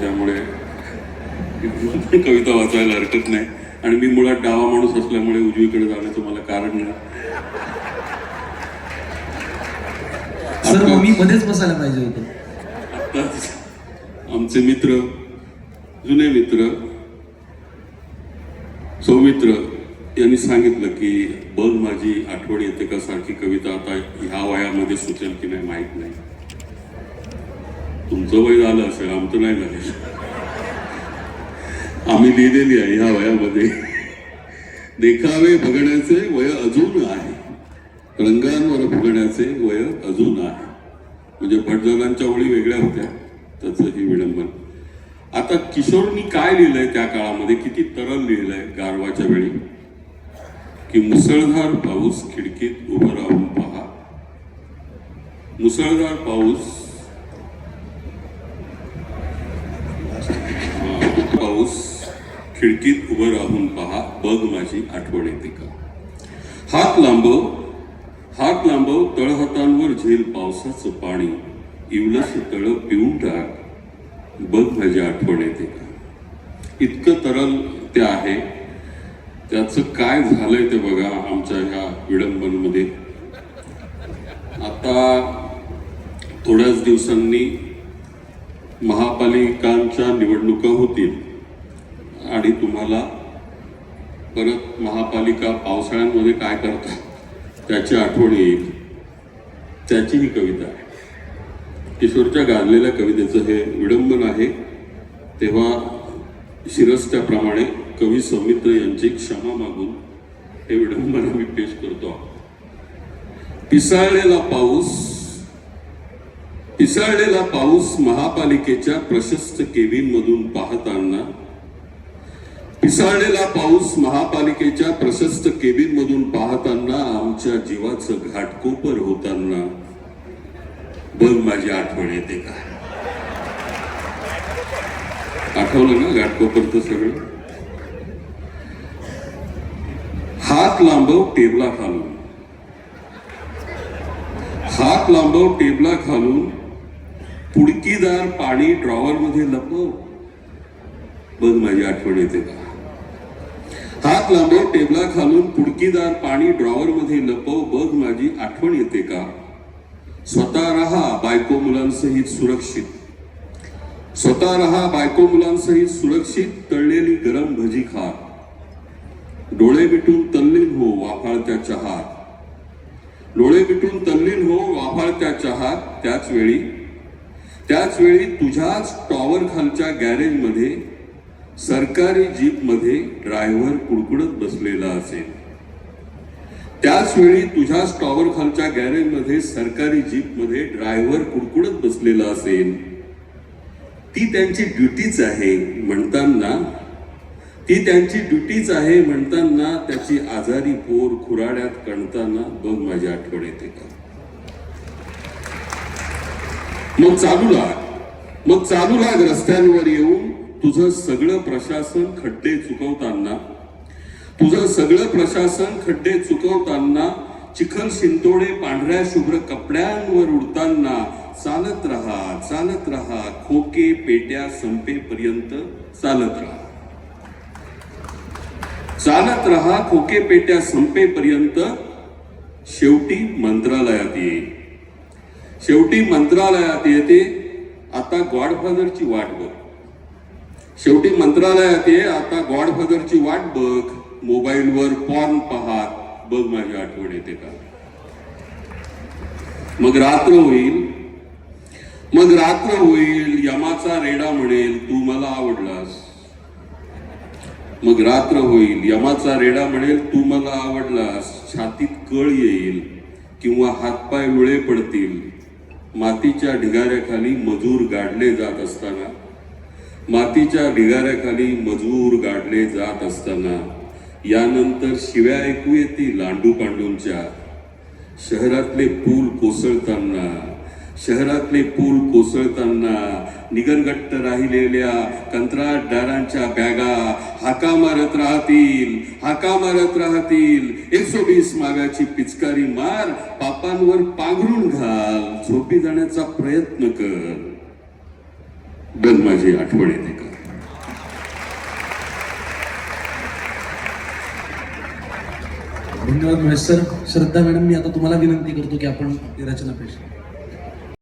त्यामुळे कविता वाचायला हरकत नाही. आणि मी मुळात डावा माणूस असल्यामुळे उजवीकडे जाण्याचं मला कारण नाही. सर मग मी मध्येच बसायला पाहिजे होतं. आत्ताच आमचे मित्र जुने मित्र सौमित्र यांनी सांगितलं की बघ माझी आठवण येते का सारखी कविता? आता ह्या वयामध्ये सुचेल की नाही माहीत नाही. तुमचं वय झालं असेल आमचं नाही झालं. आम्ही लिहिलेली आहे ह्या वयामध्ये. देखावे बघण्याचे वय अजून आहे. रंगांवर बघण्याचे वय अजून आहे. म्हणजे भटजनांच्या ओळी वेगळ्या होत्या. त्याचं विडंबन. आता किशोरनी काय लिहिलंय त्या काळामध्ये? किती तरल लिहिलंय गारवाच्या वेळी? की मुसळधार पाऊस खिडकीत उभं राहून पहा. मुसळधार पाऊस खिडकीत उभं राहून पहा बघ माझी आठवण येते का? हात लांबव हात लांबव तळहातांवर झेल पावसाचं पाणी. इवलस तळ पिऊन टाक बघ माझी आठवण येते का? इतकं तरल ते आहे. त्याचं काय झालंय ते बघा आमच्या ह्या विडंबनमध्ये. आता थोड्याच दिवसांनी महापालिकांच्या निवडणुका होतील. आणि तुम्हाला परत महापालिका पावसाळ्यांमध्ये काय करतात त्याची आठवण येईल. त्याची ही कविता आहे. किशोरच्या गाजलेल्या कवितेचं हे विडंबन आहे. तेव्हा शिरस्त्याप्रमाणे कवी सौमित्र यांची क्षमा मागून हे विडंबन आम्ही पेश करतो पिसाळलेला पाऊस पिसाळलेला पाऊस महापालिकेच्या प्रशस्त केबिनमधून पाहताना पिसाळलेला पाऊस महापालिकेच्या प्रशस्त केबिनमधून पाहताना आमच्या जीवाचं घाटकोपर होताना. बघ माझी आठवण येते का? आठवलं ना घाटकोपरचं सगळं? हात लांबव टेबला खालून. हात लांबव टेबला खालून पुडकीदार पाणी ड्रॉवर मध्ये लपव. बघ माझी आठवण येते का? हात लांबून टेबला खालून पुडकीदार पाणी ड्रॉवर मध्ये लपव बघ माझी आठवण येते का? स्वतः राहा बायको मुलांसहित सुरक्षित. स्वतः राहा बायको मुलांसहित सुरक्षित तळलेली गरम भजी खा. डोळे मिटून तल्लीन हो वाफाळत्या चहात डोळे मिटून तल्लीन हो वाफाळत्या चहात त्याच वेळी त्याच वेळी तुझ्याच टॉवर खालच्या गॅरेजमध्ये सरकारी जीपमध्ये ड्रायव्हर कुडकुडत बसलेला असेल. त्याच वेळी तुझ्याच टॉवर खालच्या गॅरेजमध्ये सरकारी जीपमध्ये ड्रायव्हर कुडकुडत बसलेला असेल. ती त्यांची ड्युटीच आहे म्हणताना ती त्यांची ड्युटीच आहे म्हणताना त्याची आजारी पोर खुराड्यात कणताना बघ माझी आठवण येते का? मग चालू लाग. मग चालू लाग रस्त्यांवर येऊन. तुझं सगळं प्रशासन खड्डे चुकवताना तुझं सगळं प्रशासन खड्डे चुकवताना चिखल शिंतोडे पांढऱ्या शुभ्र कपड्यांवर उडताना चालत राहा चालत राहा खोके पेट्या संपेपर्यंत चालत राहा. चालत राहा खोके पेट्या संपेपर्यंत शेवटी मंत्रालयात ये. शेवटी मंत्रालयात येते आता गॉडफादरची वाट बघ. शेवटी मंत्रालयात ये आता गॉडफादरची वाट बघ. मोबाईलवर पॉर्न पाहात बघ माझी आठवण येते का? मग रात्र होईल. मग रात्र होईल यमाचा रेडा म्हणेल तू मला आवडलास. मग रात्र होईल यमाचा रेडा म्हणेल तू मला आवडलास. छातीत कळ येईल किंवा हातपाय विळे पडतील. मातीच्या ढिगाऱ्याखाली मजूर गाडले जात असताना मातीच्या ढिगाऱ्याखाली मजूर गाडले जात असताना यानंतर शिव्या ऐकू येते लांडू पांडूंच्या. शहरातले पूल कोसळताना शहरातले पूल कोसळताना निगरगट्ट राहिलेल्या कंत्राटदारांच्या बॅगा हाका मारत राहतील हाका मारत राहतील. एकशे वीस मागाची पिचकारी मार पापांवर पांघरून घाल. झोपी जाण्याचा प्रयत्न कर. दर माझी आठवण येते का? धन्यवाद महेश सर श्रद्धा मॅडम मी आता तुम्हाला विनंती करतो की आपण रचना पेश